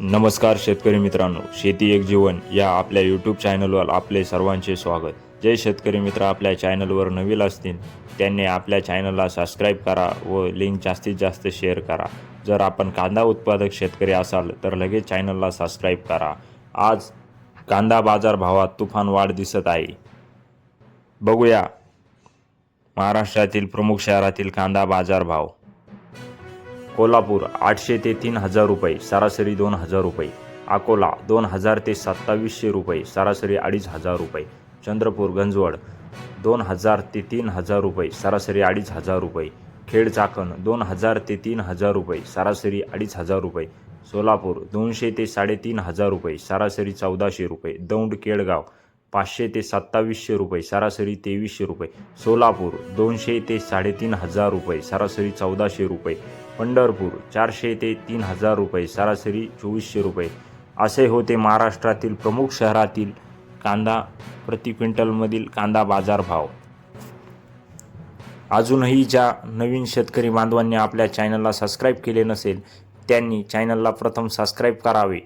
नमस्कार शेतकरी मित्रांनो शेती एक जीवन या आपल्या यूट्यूब चॅनलवर आपले सर्वांचे स्वागत. जे शेतकरी मित्र आपल्या चॅनलवर नवीन असतील त्यांनी आपल्या चॅनलला सबस्क्राईब करा व लिंक जास्तीत जास्त शेअर करा. जर आपण कांदा उत्पादक शेतकरी असाल तर लगेच चॅनलला सबस्क्राईब करा. आज कांदा बाजार भावात तुफान वाढ दिसत आहे. बघूया महाराष्ट्रातील प्रमुख शहरातील कांदा बाजार भाव. कोल्हापूर आठशे ते तीन हजार रुपये सरासरी दोन हजार रुपये. अकोला दोन हजार ते सत्तावीसशे रुपये सरासरी अडीच हजार रुपये. चंद्रपूर गंजवड दोन हजार ते तीन हजार रुपये सरासरी अडीच हजार रुपये. खेड चाकण दोन हजार ते तीन हजार रुपये सरासरी अडीच हजार रुपये. सोलापूर दोनशे ते साडेतीन हजार रुपये सरासरी चौदाशे रुपये. दौंड केळगाव पाचशे ते सत्तावीसशे रुपये सरासरी तेवीसशे रुपये. सोलापूर दोनशे ते साडेतीन हजार रुपये सरासरी चौदाशे रुपये. पंढरपूर चारशे ते तीन हजार रुपये सरासरी चोवीसशे रुपये. असे होते महाराष्ट्रातील प्रमुख शहरातील कांदा प्रति क्विंटलमधील कांदा बाजारभाव. अजूनही ज्या नवीन शेतकरी बांधवांनी आपल्या चॅनलला सबस्क्राईब केले नसेल त्यांनी चॅनलला प्रथम सबस्क्राईब करावे.